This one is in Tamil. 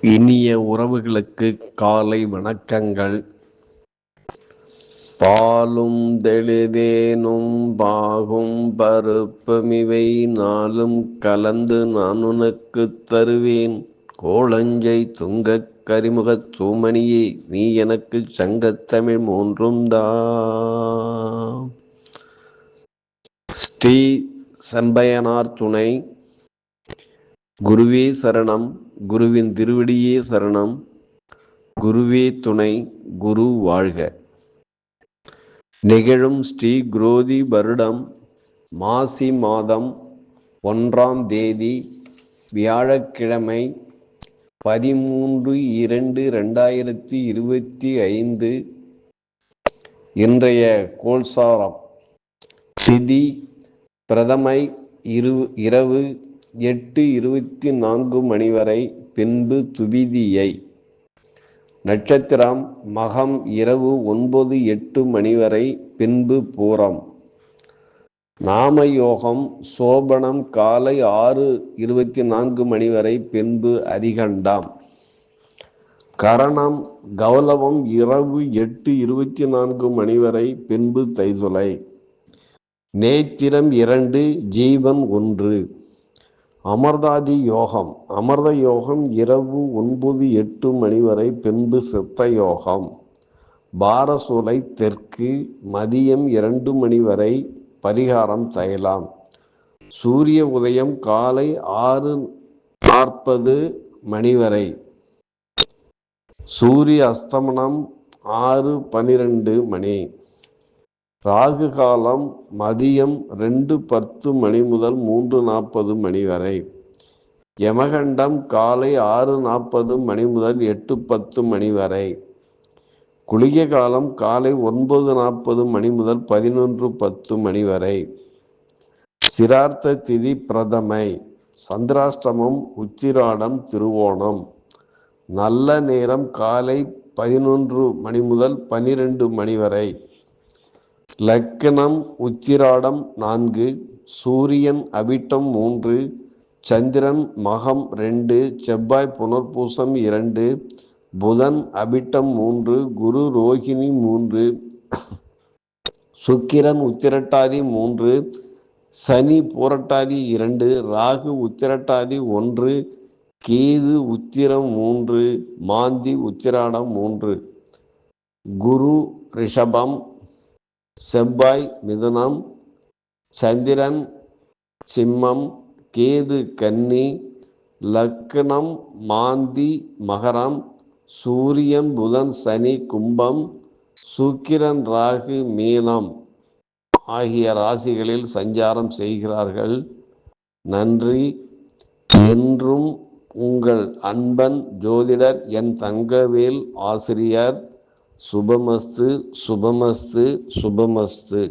இனிய உறவுகளுக்கு காலை வணக்கங்கள். பாலும் தெளிதேனும் பாகும் பருப்புமிவை நாளும் கலந்து நான் உனக்கு தருவேன். கோளஞ்சை துங்கக் கரிமுக தூமணியே நீ எனக்கு சங்கத்தமிழ் மூன்றும் தா. ஸ்ரீ செம்பயனார் துணை குருவே சரணம் குருவின் திருவடியே சரணம் குருவே துணை குரு வாழ்க. நிகழும் ஸ்ரீ குரோதி வருடம் மாசி மாதம் ஒன்றாம் தேதி வியாழக்கிழமை பதிமூன்று இரண்டு ரெண்டாயிரத்தி இருபத்தி ஐந்து இன்றைய கோல்சாரம் திதி பிரதமை இரு இரவு எட்டு இருபத்தி நான்கு மணி வரை பின்பு துவிதியை. நட்சத்திரம் மகம் இரவு ஒன்பது எட்டு மணி வரை பின்பு பூரம். நாமயோகம் சோபனம் காலை ஆறு இருபத்தி நான்கு மணி வரை பின்பு அதிகண்டாம். கரணம் கௌலவம் இரவு எட்டு இருபத்தி நான்கு மணி வரை பின்பு தைதுலை நேத்திரம் இரண்டு ஜீவன் ஒன்று. அமர்தாதி யோகம். அமர்த யோகம் இரவு ஒன்பது எட்டு மணி வரை பின்பு சித்த யோகம். பாரசூலை தெற்கு மதியம் இரண்டு மணி வரை பரிகாரம் செய்யலாம். சூரிய உதயம் காலை ஆறு நாற்பது மணி வரை. சூரிய அஸ்தமனம் ஆறு பனிரெண்டு மணி. ராகு காலம் மதியம் ரெண்டு பத்து மணி முதல் மூன்று நாற்பது மணி வரை. யமகண்டம் காலை ஆறு நாற்பது மணி முதல் எட்டு பத்து மணி வரை. குளிகை காலம் காலை ஒன்பது நாற்பது மணி முதல் பதினொன்று பத்து மணி வரை. சிரார்த்த திதி பிரதமை. சந்திராஷ்டமம் உச்சிராடம் திருவோணம். நல்ல நேரம் காலை பதினொன்று மணி முதல் பனிரெண்டு மணி வரை. லக்கணம் உச்சிராடம் நான்கு சூரியன் அவிட்டம் மூன்று சந்திரன் மகம் ரெண்டு செவ்வாய் புனர்பூசம் இரண்டு புதன் அபிட்டம் மூன்று குரு ரோகிணி மூன்று சுக்கிரன் உத்திரட்டாதி மூன்று சனி பூரட்டாதி இரண்டு ராகு உத்திரட்டாதி ஒன்று கேது உத்திரம் மூன்று மாந்தி உத்திராடம் மூன்று. குரு ரிஷபம் செவ்வாய் மிதுனம் சந்திரன் சிம்மம் கேது கன்னி லக்னம் மாந்தி மகரம் சூரியன் புதன் சனி கும்பம் சுக்கிரன் ராகு மீனம் ஆகிய ராசிகளில் சஞ்சாரம் செய்கிறார்கள். நன்றி. என்றும் உங்கள் அன்பன் ஜோதிடர் என் தங்கவேல் ஆசிரியர் சுபமஸ்து சுபமஸ்து சுபமஸ்து.